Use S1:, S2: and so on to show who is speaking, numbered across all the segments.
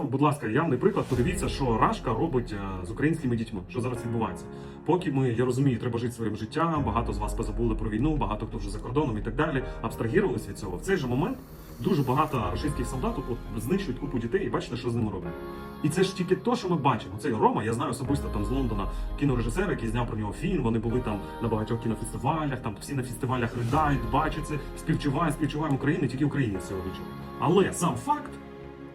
S1: вам, будь ласка, явний приклад. Подивіться, що Рашка робить е, з українськими дітьми. Що зараз відбувається? Поки ми, я розумію, треба жити своїм життям. Багато з вас позабули про війну, багато хто вже за кордоном і так далі. Абстрагірувалися від цього. В цей же момент дуже багато російських солдатів от, знищують купу дітей, і бачите, що з ними роблять. І це ж тільки то, що ми бачимо. Цей Рома, я знаю особисто там з Лондона кінорежисер, який зняв про нього фільм. Вони були там на багатьох кінофестивалях, там всі на фестивалях ридають, бачать це, співчувають, співчуваємо Україні, тільки українці цього вичують. Але сам факт.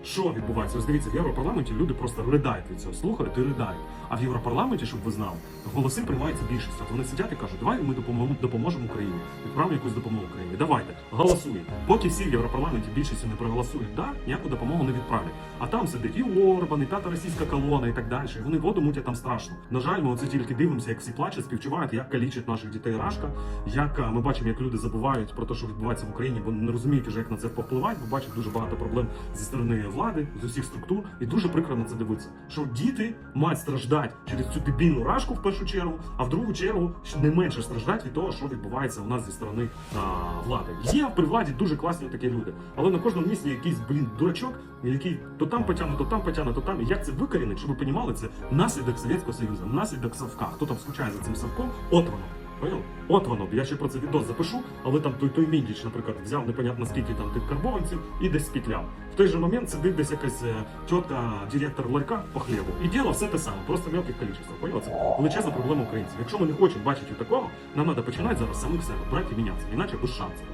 S1: Що відбувається? Ось в Європарламенті люди просто ридають від цього, слухають і ридають. А в Європарламенті, щоб ви знали, голоси приймаються більшістю. От вони сидять і кажуть, давай ми допоможемо, допоможемо Україні, відправимо якусь допомогу Україні. Давайте, голосуємо. Поки всі в Європарламенті більшістю не проголосують, да, ніяку допомогу не відправлять. А там сидить і Орбан, і п'ята російська колона, і так далі. Вони воду мутять там страшно. На жаль, ми оце тільки дивимося, як всі плачуть, співчувають, як калічать наших дітей Рашка, як ми бачимо, як люди забувають про те, що відбувається в Україні, бо не розуміють вже, як на це впливати, бо бачать дуже багато проблем зі сторони влади, з усіх структур, і дуже прикро на це дивитися. Що діти мають страждати через цю дебільну рашку в першу чергу, а в другу чергу не менше страждати від того, що відбувається у нас зі сторони а, влади. Є при владі дуже класні такі люди, але на кожному місці якийсь блін дурачок, який то там потягне, то там потягне, то там. Як це викорінить, щоб ви розуміли, це наслідок Совєтського Союзу, наслідок Савка. Хто там скучає за цим Савком? От воно. Понял? От воно. Я ще про це відос запишу, але там той той міндіч, наприклад, взяв непонятно скільки там тих карбованців і десь спітляв. В той же момент сидить десь якась е, тітка, директор ларька по хлібу. І діло все те саме, просто в мелких. Понял? Це величезна проблема українців. Якщо ми не хочемо бачити такого, нам треба починати зараз самих себе брати і мінятися. Іначе без шансів.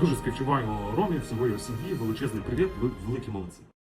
S1: Дуже співчуваємо Ромі, всього його сім'ї, величезний привіт, ви великі молодці.